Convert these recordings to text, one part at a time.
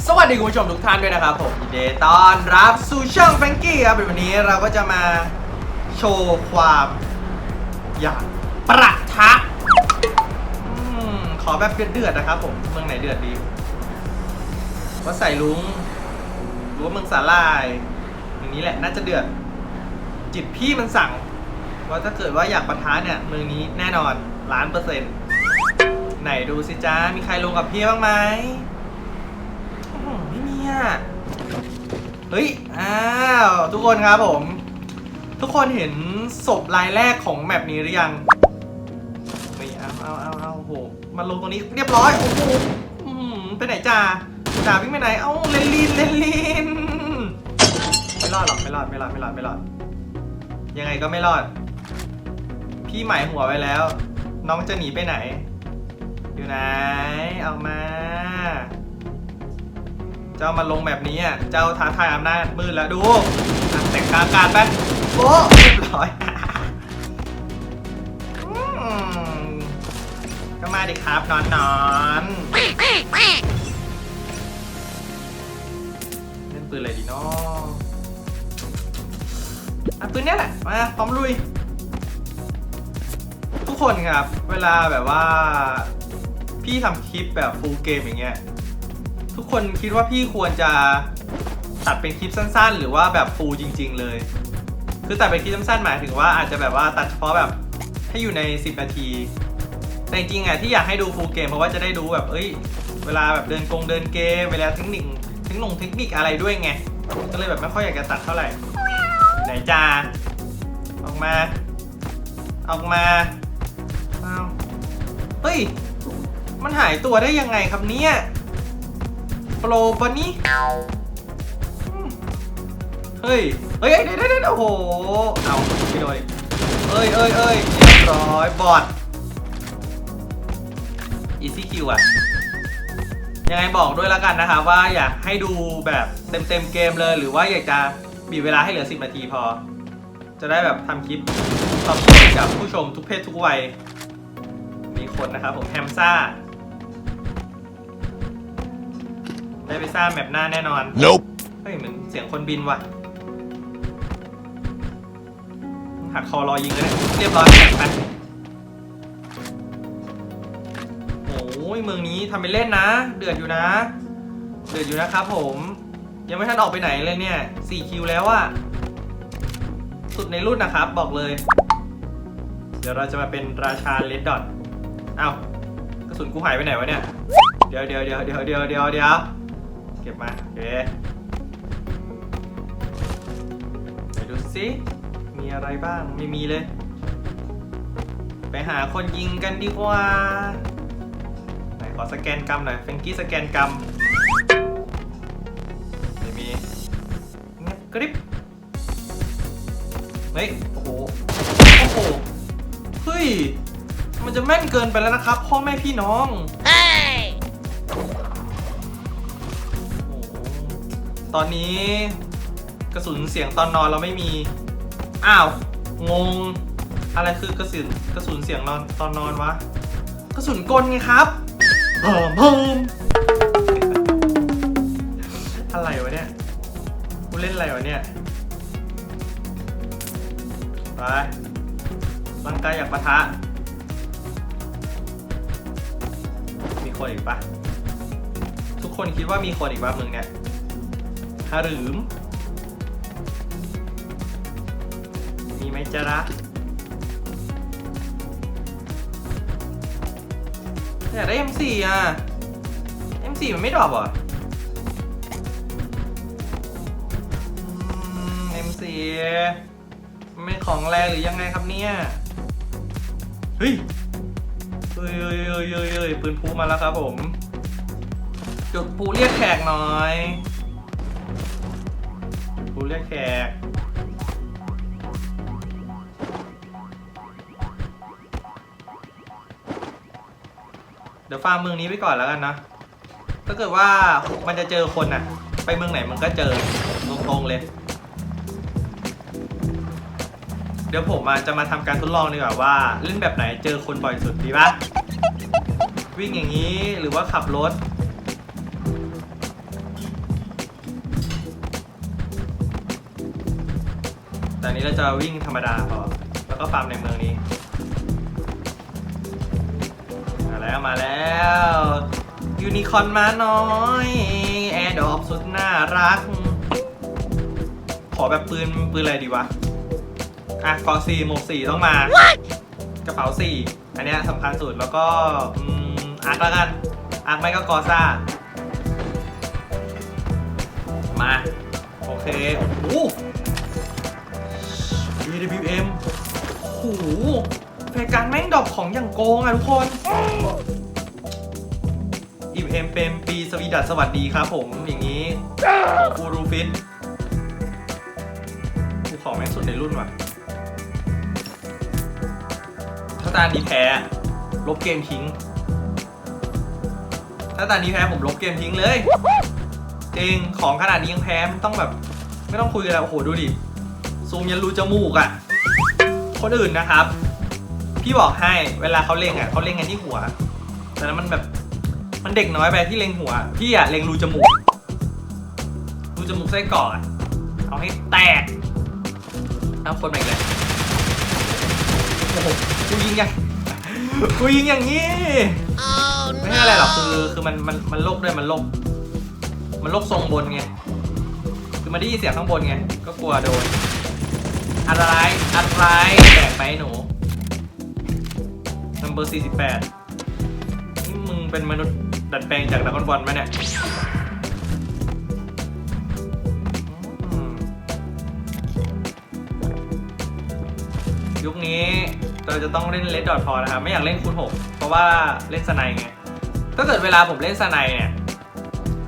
สวัสดีคุณผู้ชมทุกท่านด้วยนะครับผมยินดีต้อนรับสู่ช่องแฟรงกี้ครับวันนี้เราก็จะมาโชว์ความอยากประทะอืมขอแบบเดือดๆนะครับผมเมืองไหนเดือดดีว่าใส่ลุงหรือว่าเมืองสาลาย อย่างนี้แหละน่าจะเดือด จิตพี่มันสั่งว่าถ้าเกิดว่าอยากประทะเนี่ยเมืองนี้แน่นอนล้านเปอร์เซ็นต์ไหนดูสิจ้ามีใครลงกับพี่บ้างไหม โหไม่มีอะเฮ้ย อ้าว ทุกคนครับผม ทุกคนเห็นศพรายแรกของแมปนี้หรือยังไม่เอาเอาเอาเอาโหมาลงตรงนี้เรียบร้อย โอ้โหอือหือไปไหนจ่าจ่าวิ่งไปไหน เอ้าเลนลินเลนลินไม่รอดหรอกไม่รอดไม่รอดไม่รอดไม่รอด ยังไงก็ไม่รอด พี่หมายหัวไว้แล้ว น้องจะหนีไปไหน อยู่ไหนออกมา จ้ามาลงแบบนี้อะ เจ้าท้าทายอำนาจมืดแล้วดูอะแต่งกลางอากาศไปโอ้เรียบร้อยอืมก็มาดิครับนอนนอนเล่นปืนอะไรดีเนาะอะปืนเนี้ยแหละ มาพร้อมลุย ทุกคนครับ เวลาแบบว่า พี่ทำคลิปแบบฟูลเกมอย่างเงี้ย ทุกคนคิดว่าพี่ควรจะตัดเป็นคลิปสั้น ๆ หรือว่าแบบฟูลจริง ๆ เลย คือตัดเป็นคลิปสั้นๆหมายถึงว่าอาจจะแบบว่าตัดเฉพาะแบบให้อยู่ใน 10 นาที แต่จริงๆอะที่อยากให้ดูฟูลเกมเพราะว่าจะได้ดูแบบเอ้ย เวลาแบบเดินกงเดินเกมเวลาเทคนิคเทคนิคเทคนิคอะไรด้วยไง ก็เลยแบบไม่ค่อยอยากจะตัดเท่าไหร่ ไหนจ้าออกมา ออกมาเฮ้ย มันหายตัวได้ยังไงครับเนี่ย โปรปนี่เฮ้ย เฮ้ยเดี๋ยเดี๋ยโอ้โห เอาไม่โดนเอ้ยเอ้ยเอ้ยเรียบร้อยบอด easy kill อะยังไงบอกด้วยแล้วกันนะครับว่าอยากให้ดูแบบเต็มเต็มเกมเลย หรือว่าอยากจะบีบเวลาให้เหลือ 10 นาทีพอ จะได้แบบทำคลิปตอบโจทย์กับผู้ชมทุกเพศทุกวัย มีคนนะครับผมแฮมซ่า ได้ไปสร้างแมปหน้าแน่นอน Nope. เฮ้ยเหมือนเสียงคนบินว่ะ หักคอรอยิงเลยนะเรียบร้อยแข่งไปโอ้ยเมืองนี้ทำไปเล่นนะ เดือดอยู่นะ เดือดอยู่นะครับผม ยังไม่ทันออกไปไหนเลยเนี่ย4คิวแล้วอะสุดในรุ่นนะครับ บอกเลย เดี๋ยวเราจะมาเป็นราชาเลดดอทอ้าวกระสุนกูหายไปไหนวะเนี่ย เดี๋ยวเดี๋ยวเดี๋ยวเดี๋ยวเดี๋ยวเดี๋ยวเดี๋ยว เก็บมาโอเคไปดูสิมีอะไรบ้าง ไม่มีเลย ไปหาคนยิงกันดีกว่า ไหนขอสแกนกรรมหน่อยเฟงกี้สแกนกรรมไม่มีเงียบกริบเฮ้ย โอ้โห โอ้โห เฮ้ย มันจะแม่นเกินไปแล้วนะครับ พ่อแม่พี่น้อง ตอนนี้กระสุนเสียงตอนนอนเราไม่มี อ้าว งง อะไรคือกระสุนกระสุนเสียงนอนตอนนอนวะ กระสุนกลไงครับเพิ่มเพิ่มอะไรวะเนี่ยกูเล่นอะไรวะเนี่ย ไปร่างกายอยากปะทะ มีคนอีกปะทุกคนคิดว่ามีคนอีกว่ามึงเนี่ย หรือมมีไหมจระอยากได้ M4 อะ M4 มันไม่ดรอปเหรออืม M4 มันเป็นของแรงหรือยังไงครับเนี่ย เฮ้ยเฮ้ยเฮ้ยเฮ้ยเฮ้ยปืนพูมาแล้วครับผม จุดพูเรียกแขกหน่อย เรียกแขกเดี๋ยวฟาร์มเมืองนี้ไปก่อนแล้วกันนะถ้าเกิดว่ามันจะเจอคนอะไปเมืองไหนมันก็เจอตรงๆเลย เดี๋ยวผมจะมาทำการทดลองดีกว่าว่า เล่นแบบไหนเจอคนบ่อยสุดดีปะวิ่งอย่างนี้หรือว่าขับรถ อันนี้เราจะวิ่งธรรมดาพอแล้วก็ฟาร์มในเมืองนี้ มาแล้วมาแล้ว ยูนิคอนมาน้อยแอร์ดอปสุดน่ารัก ขอแบบปืนปืนอะไรดีวะ อะกอซีหมวกสี่ต้องมา กระเป๋าสี่อันเนี้ยสำคัญสุดแล้วก็อืมอาร์คแล้วกัน อาร์คไม่ก็กอซ่า มา โอเคโอ้ AWM โอ้โหเพการแม่งดรอปของอย่างโกงอะทุกคนอีเอ็มเป็นปีสวีดัสสวัสดีครับผมอย่างนี้ของฟูรูฟิตคือของแม่งสุดในรุ่นว่ะถ้าตานี้แพ้ลบเกมทิ้ง ถ้าตานี้แพ้ผมลบเกมทิ้งเลยจริงของขนาดนี้ยังแพ้มันต้องแบบ ไม่ต้องคุยกันแล้วโอ้โหดูดิ ซูมยันรูจมูกอะ่ะ คนอื่นนะครับ พี่บอกให้เวลาเขาเล็งอะ่ะเขาเล็งกันที่หัว แต่นั้นมันแบบมันเด็กน้อยไปที่เล็งหัว พี่อะ่ะเล็งรูจมูก รูจมูกไส้ก่อนเอาให้แตกเอาคนใหม่เลยโอ้โหกูยิงยังกูยิงอย่างนี้ ไม่ใช่อะไรหรอกคือคือมันมันมันโลกด้วยมันโลกมันโลกทรงบนไง คือมันได้ยินเสียงข้างบนไง ก็กลัวโดน อะไรอะไรแตกไปหนู number 48นี่มึงเป็นมนุษย์ดัดแปลงจากดราก้อนบอลไหมเนี่ยยุคนี้เราจะต้องเล่นเลดดอทพอนะครับ ไม่อยากเล่นคูณ6เพราะว่าเล่นสไนไงถ้าเกิดเวลาผมเล่นสไนเนี่ย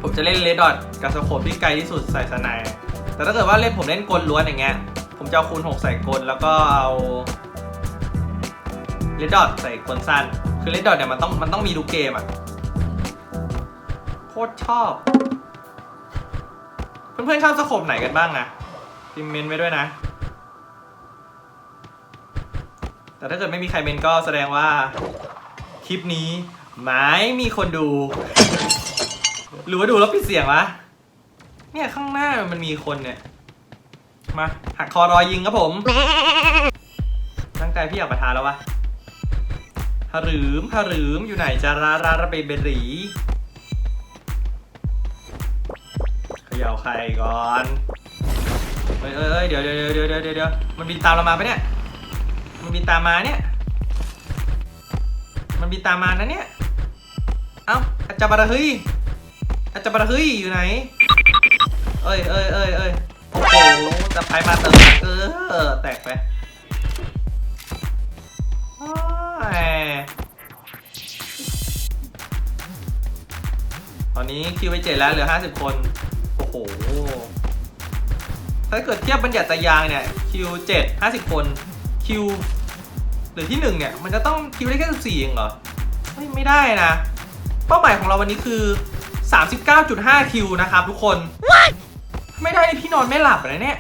ผมจะเล่นเลดดอทกับสโคปที่ไกลที่สุดใส่สไนแต่ถ้าเกิดว่าเล่นผมเล่นกลล้วนอย่างเงี้ย ผมจะเอาคูณ 6 ใส่กลแล้วก็เอาเลดดอทใส่กลสั้น คือเลดดอทเนี่ยมันต้องมันต้องมีดูเกมอะโคตรชอบ เพื่อนๆชอบสโคปไหนกันบ้างนะพิมเมนไว้ด้วยนะ แต่ถ้าเกิดไม่มีใครเมนก็แสดงว่า คลิปนี้ไม่มีคนดู หรือว่าดูแล้วปิดเสียงวะเนี่ยข้างหน้ามันมีคนเนี่ย มาหักคอรอยยิงครับผมตั้งใจพี่อยากประทานแล้ววะฮารืมฮารืมอยู่ไหนจะราราระเบเบรีเขย่าใครก่อนเฮ้ยเฮ้ยเดี๋ยวเดี๋ยวเดี๋ยวเดี๋ยวเดี๋ยวมันบินตามเรามาปะเนี่ย มันบินตามมาเนี่ย มันบินตามมานะเนี่ย เอ้าอาจารย์บาราเฮ้ยอาจารย์บาราเฮ้ยอยู่ไหน เอ้ยเอ้ยเอ้ยเอ้ย โอ้โหจะไปมาเติมเออแตกไปอตอนนี้คิวไปเจ็ดแล้วเหลือห้าสิบคน โอ้โห ถ้าเกิดเทียบบัญญัติยางเนี่ยคิวเจ็ดห้าสิบคนคิวหรือที่หนึ่งเนี่ย มันจะต้องคิวได้แค่สิบสี่เองเหรอ ไม่ไม่ได้นะ เป้าหมายของเราวันนี้คือ 39.5 คิวนะครับทุกคน ไม่ได้นี่พี่นอนไม่หลับเลยเนี่ย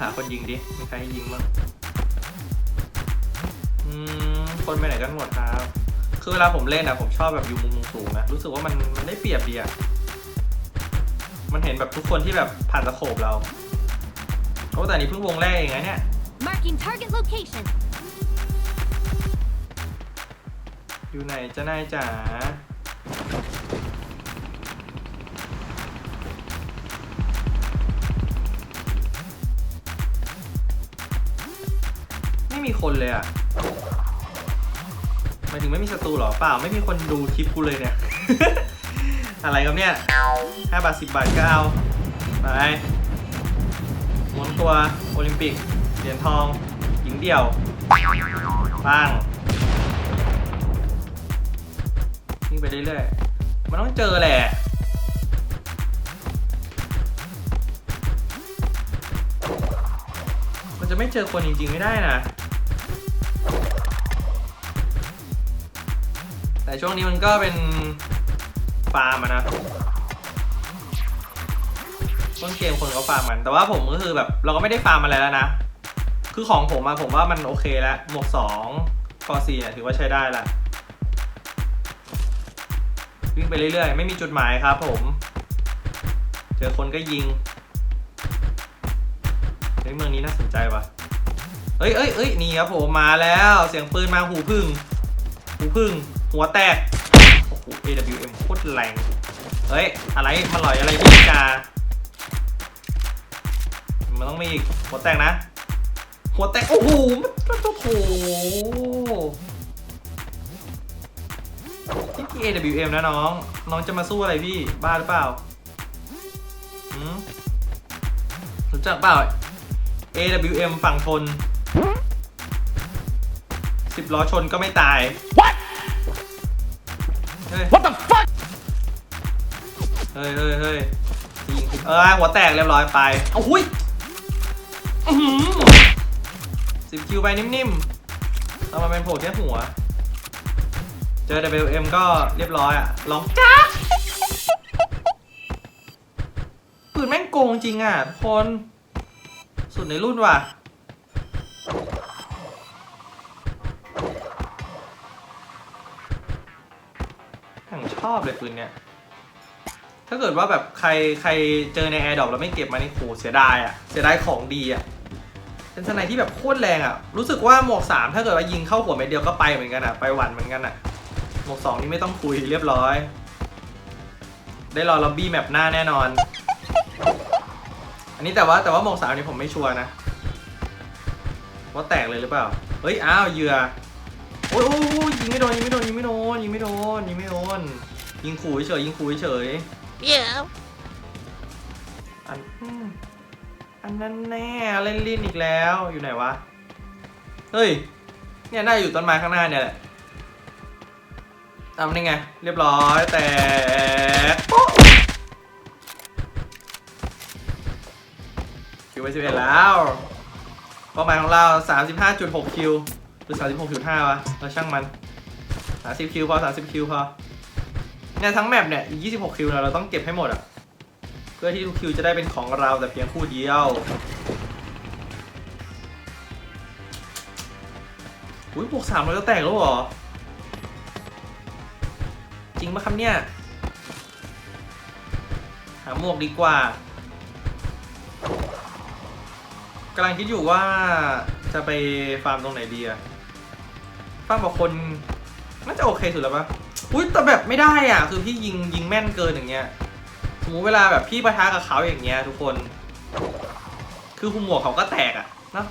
หาคนยิงดิมีใครให้ยิงบ้างอืมคนไปไหนกันหมดครับ คือเวลาผมเล่นอะผมชอบแบบอยู่มุมสูงนะรู้สึกว่ามันมันได้เปรียบดีอะมันเห็นแบบทุกคนที่แบบผ่านตะโขบเราโอ้แต่อันนี่เพิ่งวงแรกเองนะเนี่ย Marking target location. อยู่ไหนจะนายจ๋า ม่มีคนเลยอะหมายถึงไม่มีศัตรูหรอเปล่า ไม่มีคนดูคลิปกูเลยเนี่ย อะไรครับเนี่ยห้าบาทสิบบาทก็เอา ไปม้วนตัวโอลิมปิก เหรียญทอง หญิงเดี่ยวปังวิ่งไปเรื่อยๆ มันต้องเจอแหละมันจะไม่เจอคนจริงๆไม่ได้นะ แต่ช่วงนี้มันก็เป็นฟาร์มนะต้นเกมคนก็ฟาร์มมันแต่ว่าผมก็คือแบบเราก็ไม่ได้ฟาร์มอะไรแล้วนะ คือของผมอะผมว่ามันโอเคแล้วหมวกสองคอซีเนี่ยถือว่าใช้ได้ละวิ่งไปเรื่อยๆ ไม่มีจุดหมายครับผม เจอคนก็ยิงฮ้ยเมืองนี้น่าสนใจวะเอ้ยเอ้ยเอ้ยนี่ครับผมมาแล้วเสียงปืนมาหูพึ่ง หูพึ่ง หัวแตก โอ้โห AWM โคตรแรง เฮ้ย อะไรมันลอยอะไรพี่กา มันต้องมีอีก หัวแตกนะ หัวแตก โอ้โหมันมันโอ้โหนี่พี่ AWM นะน้อง น้องจะมาสู้อะไรพี่ บ้าหรือเปล่าหืมรู้จักเปล่า AWM ฝั่งทนสิบล้อชนก็ไม่ตายเฮ้ย What the fuck? เฮ้ยเฮ้ยเฮ้ยยิงเออหัวแตกเรียบร้อยไปเอาหุยสิบคิวไปนิ่มๆเอามาเป็นโผล่แค่หัว เจอ WM ก็เรียบร้อยอะลองจ้าปืนแม่งโกงจริงอะทุกคน สุดในรุ่นว่ะ อย่างชอบเลยปืนเนี้ย ถ้าเกิดว่าแบบใครใครเจอในแอร์ดรอปแล้วไม่เก็บมานี่โหเสียดายอะ เสียดายของดีอะ เป็นสไนที่แบบโคตรแรงอะ รู้สึกว่าหมวกสามถ้าเกิดว่ายิงเข้าหัวเม็ดเดียวก็ไปเหมือนกันอะ ไปหวันเหมือนกันอะ หมวกสองนี่ไม่ต้องคุยเรียบร้อย ได้รอล็อบบี้แมปหน้าแน่นอน อันนี้แต่ว่าแต่ว่าหมวกสามนี่ผมไม่ชัวร์นะ ว่าแตกเลยหรือเปล่า เฮ้ย อ้าวเหยื่อโอ้ยโอ้ยโอ้ยยิงไม่โดนยิงไม่โดนยิงไม่โดนยิงไม่โดนยิงไม่โดน ยิงขู่เฉยยิงขู่เฉย Yeah. อันอืมอันนั้นแน่เล่นลิ้นอีกแล้วอยู่ไหนวะเฮ้ยเนี่ยน่าจะอยู่ต้นไม้ข้างหน้าเนี่ยแหละทำนี่ไง เรียบร้อยแต่โป๊ะคิวไปสิบเอ็ดแล้วเป้าหมายของเรา 35.6 คิว หรือ 36.5 วะ เราช่างมัน 30 คิวพอ 30 คิวพอ เนี่ยทั้งแมปเนี่ยอีก26 คิวเนี่ยเราต้องเก็บให้หมดอะ เพื่อที่ทุกคิวจะได้เป็นของเราแต่เพียงคู่เดียวอุ้ยบวกสามเราจะแตกแล้วเหรอ จริงปะครับเนี่ย หาหมวกดีกว่ากำลังคิดอยู่ว่าจะไปฟาร์มตรงไหนดีอะฟาร์มกับคนน่าจะโอเคสุดแล้วปะ อุ้ยแต่แบบไม่ได้อะ คือพี่ยิงยิงแม่นเกินอย่างเงี้ยสมมติเวลาแบบพี่ปะทะกับเขาอย่างเงี้ยทุกคน คือคุมหมวกเขาก็แตกอะเนาะ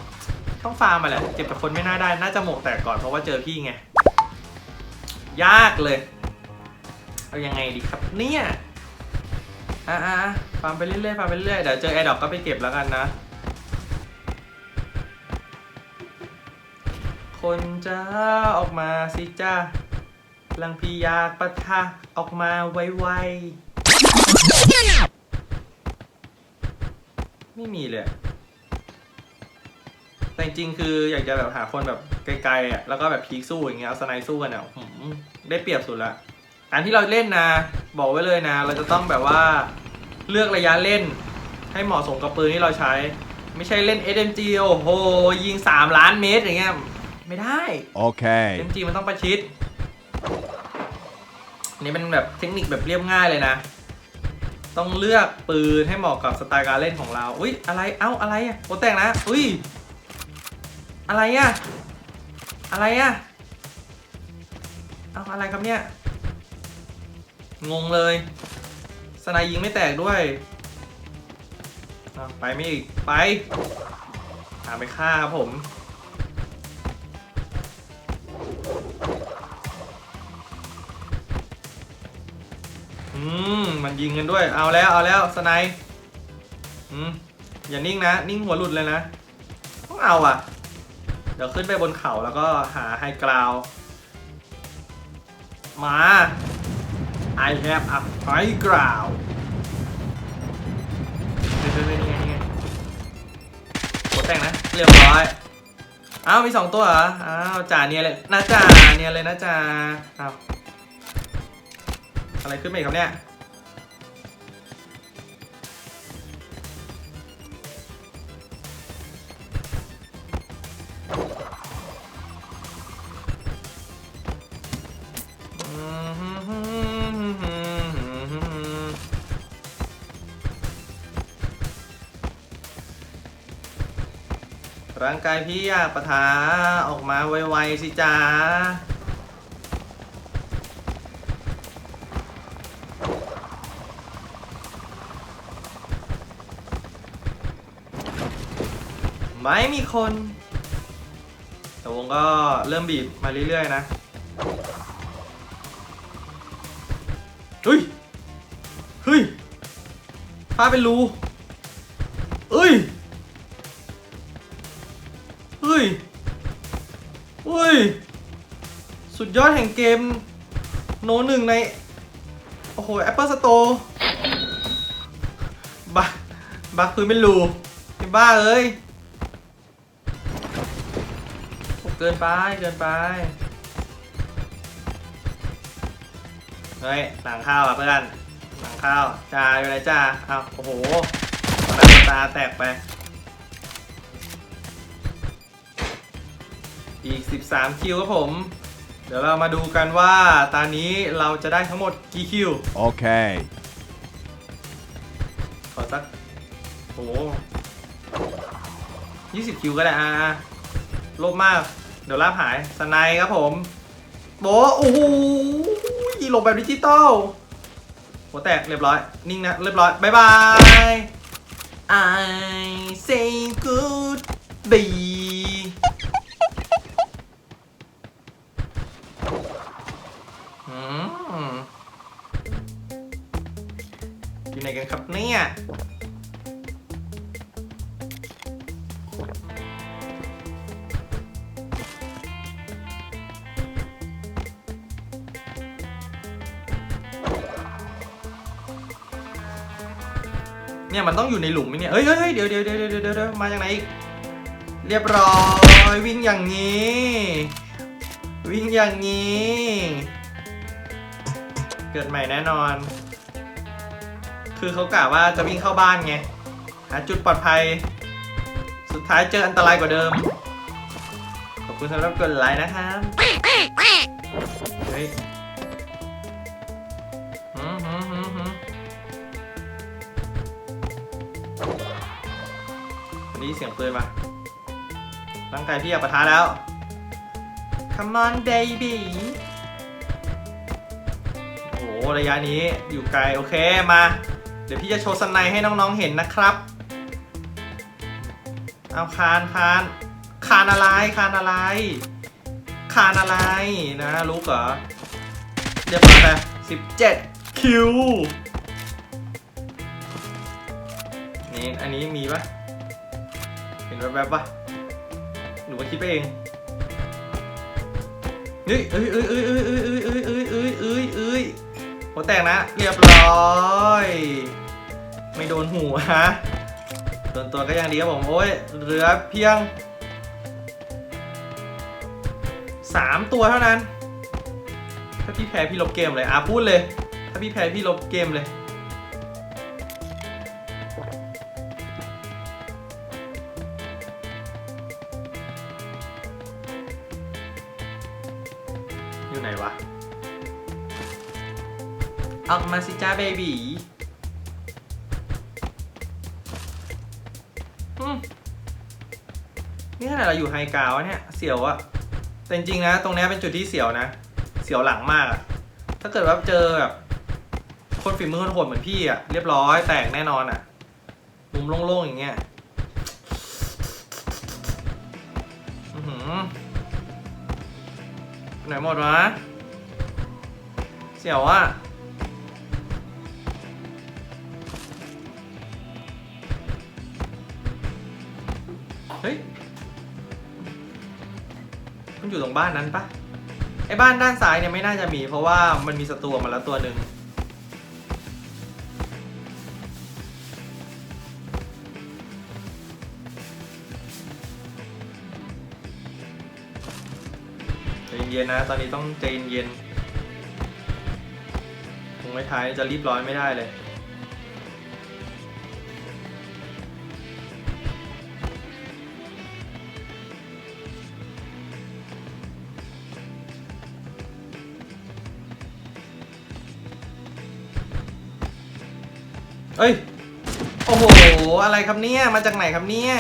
ต้องฟาร์มมาแหละเก็บกับคนไม่น่าได้ น่าจะหมวกแตกก่อนเพราะว่าเจอพี่ไง ยากเลย เอายังไงดีครับเนี่ยอะอะอะฟาร์มไปเรื่อยๆฟาร์มไปเรื่อยๆเดี๋ยวเจอแอร์ดอกก็ไปเก็บแล้วกันนะ คนจะออกมาสิจ้า ลังพี่อยากปะทะออกมาไวๆ ไม่มีเลยอะแต่จริงๆคืออยากจะแบบหาคนแบบไกลๆอะ แล้วก็แบบพีคสู้อย่างเงี้ย เอาสไนด์สู้กันอะหืมได้เปรียบสุดละ การที่เราเล่นนะ บอกไว้เลยนะ เราจะต้องแบบว่าเลือกระยะเล่น ให้เหมาะสมกับปืนที่เราใช้ ไม่ใช่เล่น SMG โอ้โห ยิง 3 ล้านเมตรอย่างเงี้ย ไม่ได้ Okay. SMG มันต้องประชิดอั นี้เป็นแบบเทคนิคแบบเรียบง่ายเลยนะ ต้องเลือกปืนให้เหมาะกับสไตล์การเล่นของเรา อุ้ยอะไร เอ้าอะไรอะโอแตกนะ อุ้ย อะไรอะ อะไรอะ เอ้าอะไรครับเนี่ย งงเลยสไนยิงไม่แตกด้วยไปไม่อีก ไป หาไปฆ่าครับผม อืมมันยิงกันด้วย เอาแล้วเอาแล้วสไนป์อืมอย่านิ่งนะ นิ่งหัวหลุดเลยนะ ต้องเอาอะ เดี๋ยวขึ้นไปบนเขาแล้วก็หาไฮกราว มา I have a high ground เฮ้ยเฮ้ยเฮ้ยนี่ไงนี่ไงกดแต่งนะ เรียบร้อย อ้าว มีสองตัวเหรอ อ้าวจ่าเนียนเลยนะจ่าเนียนเลยนะจ่าอ้าว อะไรขึ้นมาอีกครับเนี่ยร่างกายพี่อยากปะทะออกมาไวๆสิจ้า ไม่มีคน แต่วงก็เริ่มบีบมาเรื่อยๆนะเฮ้ยเฮ้ยผ้าเป็นรูเอ้ยเฮ้ยเฮ้ย สุดยอดแห่งเกมโนหนึ่งใน โอ้โห Apple Store บักบักพื้นเป็นรูไอ้บ้าเอ้ย เกินไปเกินไปเฮ้ยหลังข้าวอะเพื่อนหลังข้าวจ้าอยู่ไหนจ้าอ้าวโอ้โหตาตาแตกไป อีก 13 คิวครับผม เดี๋ยวเรามาดูกันว่าตอนนี้เราจะได้ทั้งหมดกี่คิว Okay. ขอสักโอ้โห20คิวก็ได้อ่าโลภมาก เดี๋ยวลาบหายสไนด์ครับผมโบโอ้โหยีลงแบบดิจิตอลหัวแตกเรียบร้อย นิ่งนะ เรียบร้อย บ๊ายบาย I say good bye อืมอยู่ไหนกันครับเนี่ย เนี่ยมันต้องอยู่ในหลุมไหมเนี่ยเฮ้ยเฮ้ยเดี๋ยวเดี๋ยวเดี๋ยวเดี๋ยวเดี๋ยวเดี๋ยวมาจากไหนอีกเรียบร้อยวิ่งอย่างนี้ วิ่งอย่างนี้ เกิดใหม่แน่นอน คือเขากะว่าจะวิ่งเข้าบ้านไงหาจุดปลอดภัย สุดท้ายเจออันตรายกว่าเดิม ขอบคุณสำหรับกดไลค์นะครับเฮ้ย เสียงปืนมาร่างกายพี่อยากปะทะแล้ว Come on baby โอ้โหระยะนี้อยู่ไกลโอเคมา เดี๋ยวพี่จะโชว์สไนให้น้องๆเห็นนะครับ เอาคานคานคานอะไรคานอะไรคานอะไรนะรู้เหรอเรียบร้อยไป17คิวนี่อันนี้มีปะ เห็นแวบๆปะหรือว่าคิดไปเองเฮ้ยเอ้ยเอ้ยเอ้ยเอ้ยเอ้ยเอ้ยเอ้ยเอ้ยเอ้ยเอ้ยหัวแตกนะ เรียบร้อย ไม่โดนหูฮะโดนตัวก็ยังดีครับผม โอ้ยเหลือเพียง 3 ตัวเท่านั้น ถ้าพี่แพ้พี่ลบเกมเลย อะพูดเลย ถ้าพี่แพ้พี่ลบเกมเลย อยู่ไหนวะ ออกมาสิจ้าเบบีอืมนี่ขนาดเราอยู่ไฮกราวด์เนี่ย เสียวอะแต่จริงๆนะ ตรงเนี้ยเป็นจุดที่เสียวนะ เสียวหลังมากอะถ้าเกิดว่าเจอแบบคนฝีมือโหดๆเหมือนพี่อะเรียบร้อยแตกแน่นอนอะมุมโล่งๆอย่างเงี้ย นหมดวะ เสียวอะเฮ้ย มันอยู่ตรงบ้านนั้นปะไอ้บ้านด้านซ้ายเนี่ยไม่น่าจะมี เพราะว่ามันมีศัตรูมาแล้วตัวหนึ่ง ย็นๆนะ ตอนนี้ต้องใจเย็นๆคงไม่ท้ายจะรีบร้อนไม่ได้เลยเอ้ย โอ้โห อะไรครับเนี่ย มาจากไหนครับเนี่ย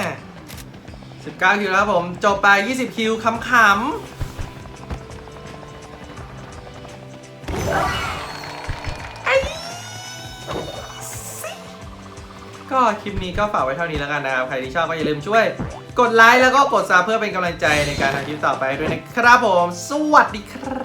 19 คิวแล้วผม จบไป 20 คิวขำๆไก็คลิปนี้ก็ฝากไว้เท่านี้แล้วกันนะครับ ใครที่ชอบก็อย่าลืมช่วย กดไลค์แล้วก็กดซับเพื่อเป็นกำลังใจในการทำคลิปต่อไปด้วยนะครับผม สวัสดีครับ